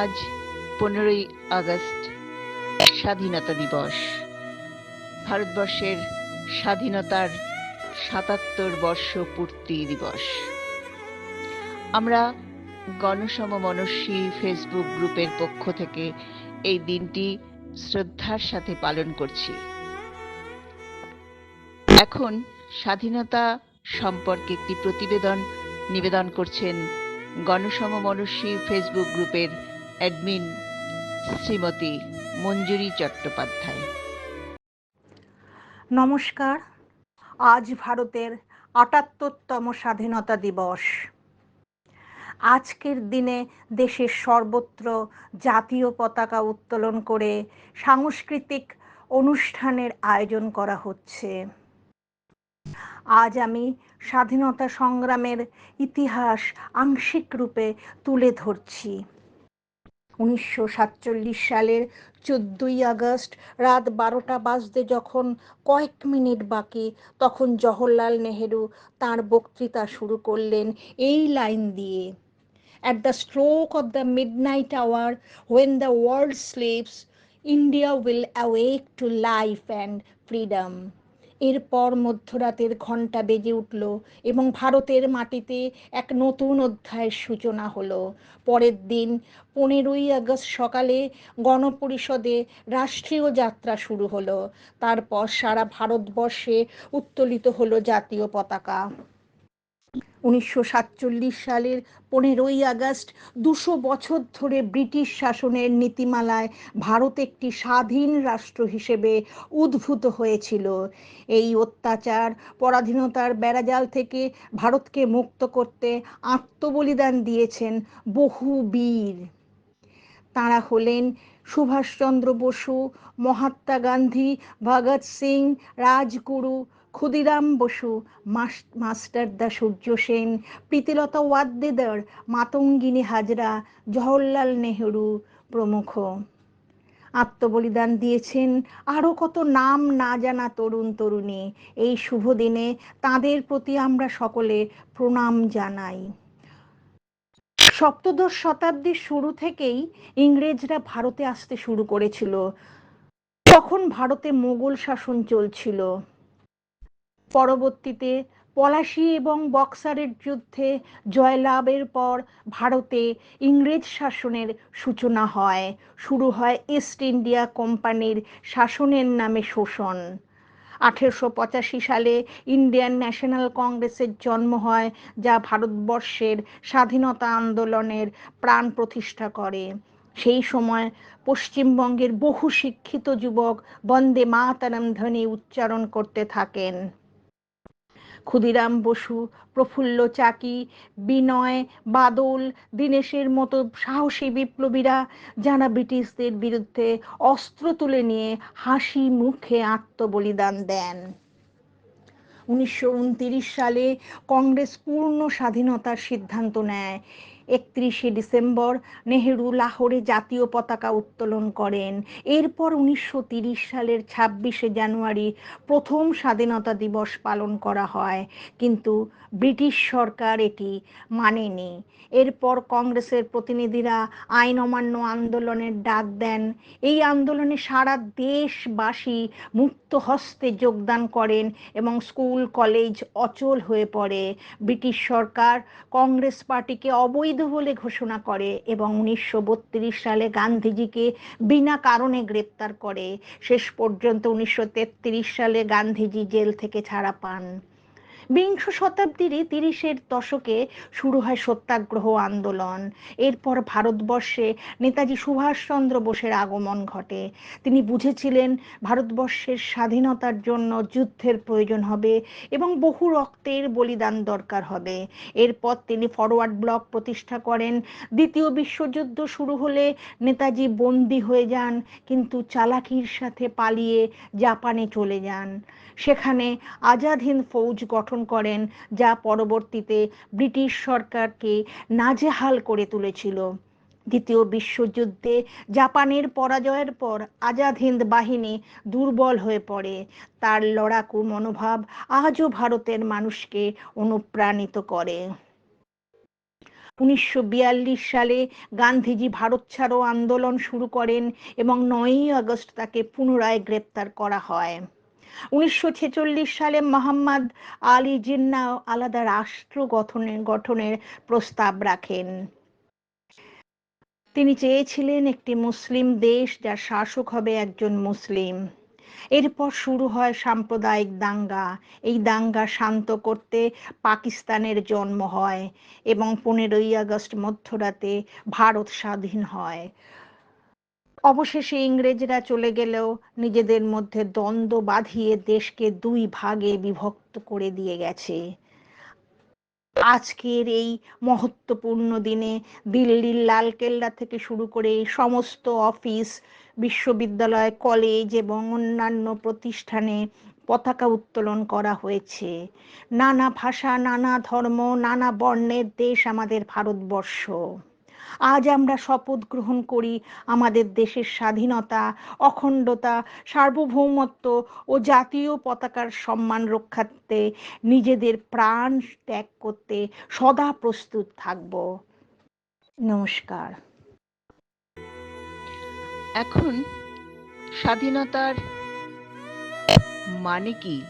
আজ পনেরোই আগস্ট, স্বাধীনতা দিবস। ভারতবর্ষের স্বাধীনতার সাতাত্তর বর্ষ পূর্তি দিবস। আমরা গণসম মনস্বী ফেসবুক গ্রুপের পক্ষ থেকে এই দিনটি শ্রদ্ধার সাথে পালন করছি। এখন স্বাধীনতা সম্পর্কে একটি প্রতিবেদন নিবেদন করছেন গণসম মনস্বী ফেসবুক গ্রুপের অ্যাডমিন শ্রীমতী মঞ্জুরি চট্টোপাধ্যায়। নমস্কার। আজ ভারতের আটাত্তরতম স্বাধীনতা দিবস। আজকের দিনে দেশের সর্বত্র জাতীয় পতাকা উত্তোলন করে সাংস্কৃতিক অনুষ্ঠানের আয়োজন করা হচ্ছে। আজ আমি স্বাধীনতা সংগ্রামের ইতিহাস আংশিক রূপে তুলে ধরছি। উনিশশো সাতচল্লিশ সালের চোদ্দই আগস্ট রাত বারোটা বাজতে যখন কয়েক মিনিট বাকি, তখন জওহরলাল নেহেরু তার বক্তৃতা শুরু করলেন এই লাইন দিয়ে। At the stroke of the midnight hour when the world sleeps India will awake to life and freedom এরপর মধ্যরাতের ঘণ্টা বেজে উঠল এবং ভারতের মাটিতে এক নতুন অধ্যায়ের সূচনা হলো। পরের দিন পনেরোই আগস্ট সকালে গণপরিষদে রাষ্ট্রীয় যাত্রা শুরু হলো। তারপর সারা ভারতবর্ষে উত্তোলিত হলো জাতীয় পতাকা। উনিশশো সাতচল্লিশ সালের পনেরোই আগস্ট, দুশো বছর ধরে ব্রিটিশ শাসনের নীতিমালায় ভারত একটি স্বাধীন রাষ্ট্র হিসেবে উদ্ভূত হয়েছিল। এই অত্যাচার, পরাধীনতার বেড়াজাল থেকে ভারতকে মুক্ত করতে আত্মবলিদান দিয়েছেন বহু বীর। তাঁরা হলেন সুভাষচন্দ্র বসু, মহাত্মা গান্ধী, ভগৎ সিং, রাজগুরু ক্ষুদিরাম বসু মাস্টারদা সূর্য সেন, প্রীতিলতা ওয়াদ্দেদার, মাতঙ্গিনী হাজরা, জওহরলাল নেহরু প্রমুখ। আত্মবলিদান দিয়েছেন আরও কত নাম না জানা তরুণ তরুণী। এই শুভ দিনে তাদের প্রতি আমরা সকলে প্রণাম জানাই। সপ্তদশ শতাব্দীর শুরু থেকেই ইংরেজরা ভারতে আসতে শুরু করেছিল। তখন ভারতে মোগল শাসন চলছিল। পরবর্তীতে পলাশি এবং বক্সারের যুদ্ধে জয়লাভের পর ভারতে ইংরেজ শাসনের সূচনা হয়। শুরু হয় ইস্ট ইন্ডিয়া কোম্পানির শাসনের নামে শোষণ। আঠেরোশো পঁচাশি সালে ইন্ডিয়ান ন্যাশনাল কংগ্রেসের জন্ম হয়, যা ভারতবর্ষের স্বাধীনতা আন্দোলনের প্রাণ প্রতিষ্ঠা করে। সেই সময় পশ্চিমবঙ্গের বহু শিক্ষিত যুবক বন্দে মাতারাম ধ্বনি উচ্চারণ করতে থাকেন। ক্ষুদিরাম বসু, প্রফুল্ল চাকি, বিনয় বাদল, দীনেশের মতো সাহসী বিপ্লবীরা যারা ব্রিটিশদের বিরুদ্ধে অস্ত্র তুলে নিয়ে হাসি মুখে আত্মবলিদান দেন। উনিশশো সালে কংগ্রেস পূর্ণ স্বাধীনতার সিদ্ধান্ত নেয়। একত্রিশে ডিসেম্বর নেহেরু লাহোরে জাতীয় পতাকা উত্তোলন করেন। এরপর উনিশশো সালের ছাব্বিশে জানুয়ারি প্রথম স্বাধীনতা দিবস পালন করা হয়। কিন্তু ব্রিটিশ সরকার এটি মানেনি। এরপর কংগ্রেসের প্রতিনিধিরা আইন অমান্য আন্দোলনের ডাক দেন। এই আন্দোলনে সারা দেশবাসী মুক্ত হস্তে যোগদান করেন এবং স্কুল, কলেজ অচল হয়ে পড়ে। ব্রিটিশ সরকার কংগ্রেস পার্টিকে অবৈধ বলে ঘোষণা করে এবং উনিশশো বত্রিশ সালে গান্ধীজিকে বিনা কারণে গ্রেপ্তার করে। শেষ পর্যন্ত উনিশশো তেত্রিশ সালে গান্ধীজি জেল থেকে ছাড়া পান। বিংশ শতাব্দীর তিরিশের দশকে শুরু হয় সত্যাগ্রহ আন্দোলন। এরপর ভারতবর্ষে নেতাজি সুভাষচন্দ্র বোসের আগমন ঘটে। তিনি বুঝেছিলেন, ভারতবর্ষের স্বাধীনতার জন্য যুদ্ধের প্রয়োজন হবে এবং বহু রক্তের বলিদান দরকার হবে। এরপর তিনি ফরওয়ার্ড ব্লক প্রতিষ্ঠা করেন। দ্বিতীয় বিশ্বযুদ্ধ শুরু হলে নেতাজি বন্দী হয়ে যান, কিন্তু চালাকির সাথে পালিয়ে জাপানে চলে যান। সেখানে আজাদ হিন্দ ফৌজ গঠন করেন, যা পরবর্তীতে ব্রিটিশ সরকারকে নাজেহাল করে তুলেছিল। দ্বিতীয় বিশ্বযুদ্ধে জাপানের পরাজয়ের পর আজাদ হিন্দ বাহিনী দুর্বল হয়ে পড়ে। তার লড়াকু মনোভাব আজও ভারতের মানুষকে অনুপ্রাণিত করে। উনিশশো বিয়াল্লিশ সালে গান্ধীজি ভারত ছাড়ো আন্দোলন শুরু করেন এবং নয়ই আগস্ট তাকে পুনরায় গ্রেপ্তার করা হয়। উনিশশো সালে মোহাম্মদ আলী জিন্না আলাদা রাষ্ট্র গঠনের গঠনের প্রস্তাব রাখেন। তিনি চেয়েছিলেন একটি মুসলিম দেশ যার শাসক হবে একজন মুসলিম। এরপর শুরু হয় সাম্প্রদায়িক দাঙ্গা। এই দাঙ্গা শান্ত করতে পাকিস্তানের জন্ম হয় এবং পনেরোই আগস্ট মধ্যরাতে ভারত স্বাধীন হয়। অবশেষে ইংরেজরা চলে গেলেও নিজেদের মধ্যে দ্বন্দ্ব বাঁধিয়ে দেশকে দুই ভাগে বিভক্ত করে দিয়ে গেছে। আজকের এই মহত্বপূর্ণ দিনে দিল্লির লালকেল্লা থেকে শুরু করে সমস্ত অফিস, বিশ্ববিদ্যালয়, কলেজ এবং অন্যান্য প্রতিষ্ঠানে পতাকা উত্তোলন করা হয়েছে। নানা ভাষা, নানা ধর্ম, নানা বর্ণের দেশ আমাদের ভারতবর্ষ। আজ আমরা শপথ গ্রহণ করি আমাদের দেশের স্বাধীনতা, অখণ্ডতা, সার্বভৌমত্ব ও জাতীয় পতাকার সম্মান রক্ষার্থে নিজেদের প্রাণ ত্যাগ করতে সদা প্রস্তুত থাকব। নমস্কার। এখন স্বাধীনতার মানে কি?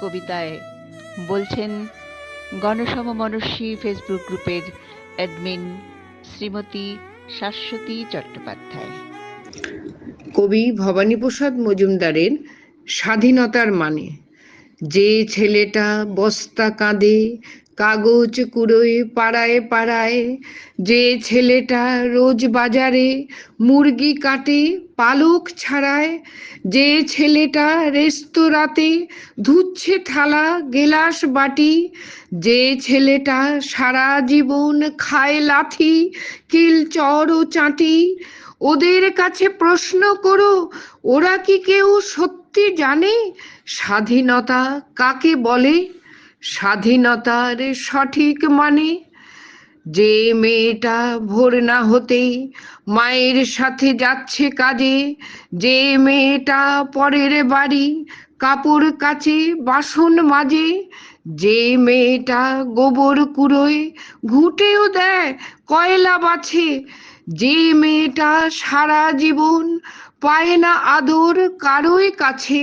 কবিতায় বলছেন গণসমমনস্বী ফেসবুক গ্রুপের অ্যাডমিন শ্রীমতী শাশ্বতী চট্টোপাধ্যায়। কবি ভবানীপ্রসাদ মজুমদারের স্বাধীনতার মানে যে ছেলেটা বস্তা কাঁদে কাগজ কুড়োয় পাড়ায় পাড়ায়, যে ছেলেটা রোজ বাজারে মুরগি কাটে, পালক ছাড়ায়, যে ছেলেটা রেস্তোরাঁতে ধুচ্ছে থালা, গেলাস বাটি, যে ছেলেটা সারা জীবন খায় লাথি, কিল, চর ও চাটি। ওদের কাছে প্রশ্ন করো, ওরা কি কেউ সত্যি জানে? স্বাধীনতা কাকে বলে? স্বাধীনতার সঠিক মানে? যে মেয়েটা ভোর না হতেই মায়ের সাথে যাচ্ছে কাজে, যে মেয়েটা পরের বাড়ি কাপড় কাচে বাসন মাজে, যে মেয়েটা গোবর কুড়োয় ঘুঁটেও দেয় কয়লা বাছে, যে মেয়েটা সারা জীবন পায় না আদর কারোই কাছে।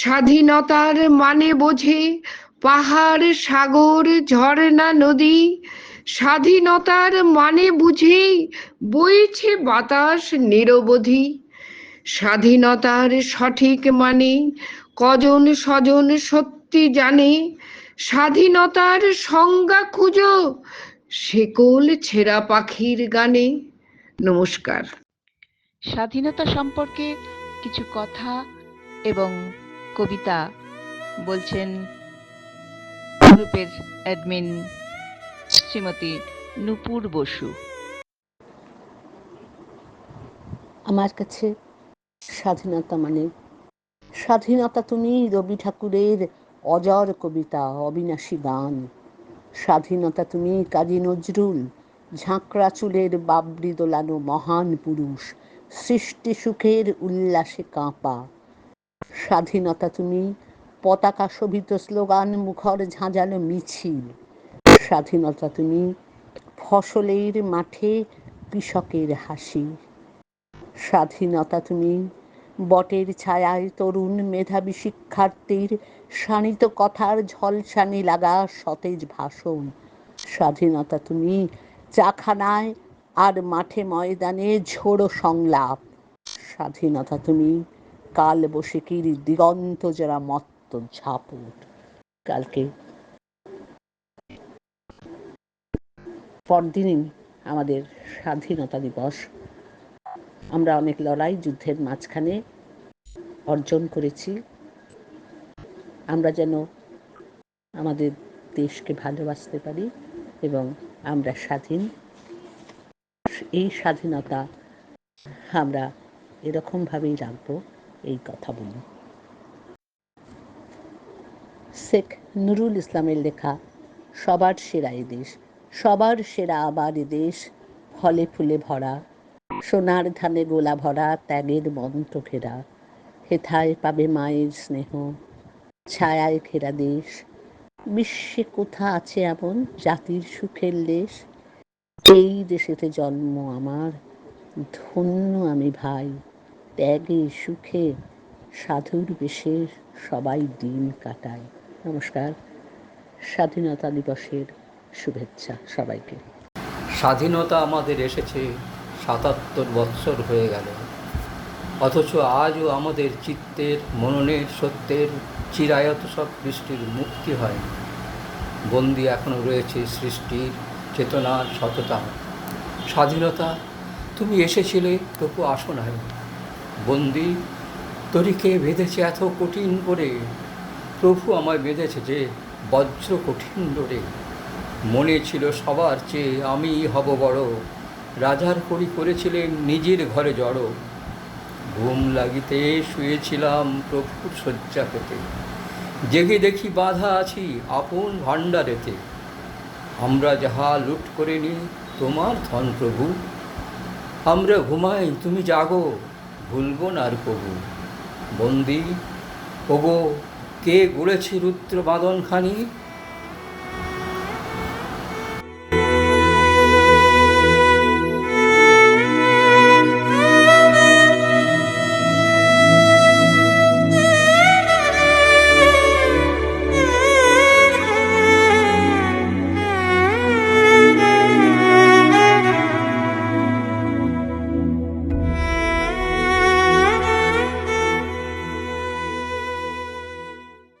স্বাধীনতার মানে বোঝে পাহাড়, সাগর, ঝর্ণা, নদী। স্বাধীনতার মানে বুঝেই বইছে বাতাস নিরবধি। স্বাধীনতার সঠিক মানে কজন স্বজন সত্যি জানে। স্বাধীনতার সংজ্ঞা খুঁজো শেকল ছেঁড়া পাখির গানে। নমস্কার। স্বাধীনতা সম্পর্কে কিছু কথা এবং কবিতা বলছেন গ্রুপের অ্যাডমিন শ্রীমতী নুপুর বসু। আমার কাছে স্বাধীনতা মানে স্বাধীনতা তুমি রবি ঠাকুরের অজর কবিতা, অবিনাশী গান। স্বাধীনতা তুমি কাজী নজরুল, ঝাঁকড়া চুলের বাবরি দোলানো মহান পুরুষ, সৃষ্টি সুখের উল্লাসে কাঁপা। স্বাধীনতা তুমি, পতাকা শোভিত স্লোগান, মুখর ঝাঁঝালো মিছিল। স্বাধীনতা তুমি, ফসলের মাঠে কৃষকের হাসি। স্বাধীনতা তুমি, বটের ছায়ায় তরুণ মেধাবী শিক্ষার্থীর শানিত কথার ঝলসানি লাগা সতেজ ভাষণ। স্বাধীনতা তুমি, চাখানায় আর মাঠে ময়দানে ঝোড়ো সংলাপ। স্বাধীনতা তুমি কাল বসিকির দিগন্ত যারা মত্ত ঝাপট কালকে। পরদিনই আমাদের স্বাধীনতা দিবস। আমরা অনেক লড়াই যুদ্ধের মাঝখানে অর্জন করেছি। আমরা যেন আমাদের দেশকে ভালোবাসতে পারি এবং আমরা স্বাধীন। এই স্বাধীনতা আমরা এরকমভাবেই রাখব। এই কথা বলি। শেখ নুরুল ইসলামের লেখা, সবার সেরা দেশ, সবার সেরা আবার দেশ, ফলে ফুলে ভরা, সোনার ধানে গোলা ভরা, ত্যাগের মন্ত্র ঘেরা, হেথায় পাবে মায়ের স্নেহ, ছায়ায় ঘেরা দেশ, বিশ্বে কোথা আছে এমন জাতির সুখের দেশ এই দেশেতে জন্ম আমার, ধন্য আমি ভাই। ত্যাগে, সুখে, সাধুর বেশে সবাই দিন কাটায়। নমস্কার। স্বাধীনতা দিবসের শুভেচ্ছা সবাইকে। স্বাধীনতা আমাদের এসেছে সাতাত্তর বৎসর হয়ে গেল। অথচ আজও আমাদের চিত্তের, মননের, সত্যের চিরায়ত সব সৃষ্টির মুক্তি হয়নি বন্দি এখনও রয়েছে সৃষ্টির চেতনার সততা। স্বাধীনতা, তুমি এসেছিলে, তবু আসো নাই। বন্দি। তরিকে বেঁধেছে এত কঠিন করে। প্রভু আমায় বেঁধেছে যে বজ্র কঠিন ডোরে মনে ছিল সবার চেয়ে আমি হব বড়। রাজার করি করেছিলেন নিজের ঘরে জড়ো। ঘুম লাগিতে শুয়েছিলাম প্রভুর শয্যা পেতে। জেগে দেখি বাধা আছি আপন ভাণ্ডারেতে। আমরা যাহা লুট করে নি তোমার ধন প্রভু। আমরা ঘুমাই, তুমি জাগো। ভুলব না আর কবু বন্দি ওগো কে গড়েছে রুদ্র বাদনখানি?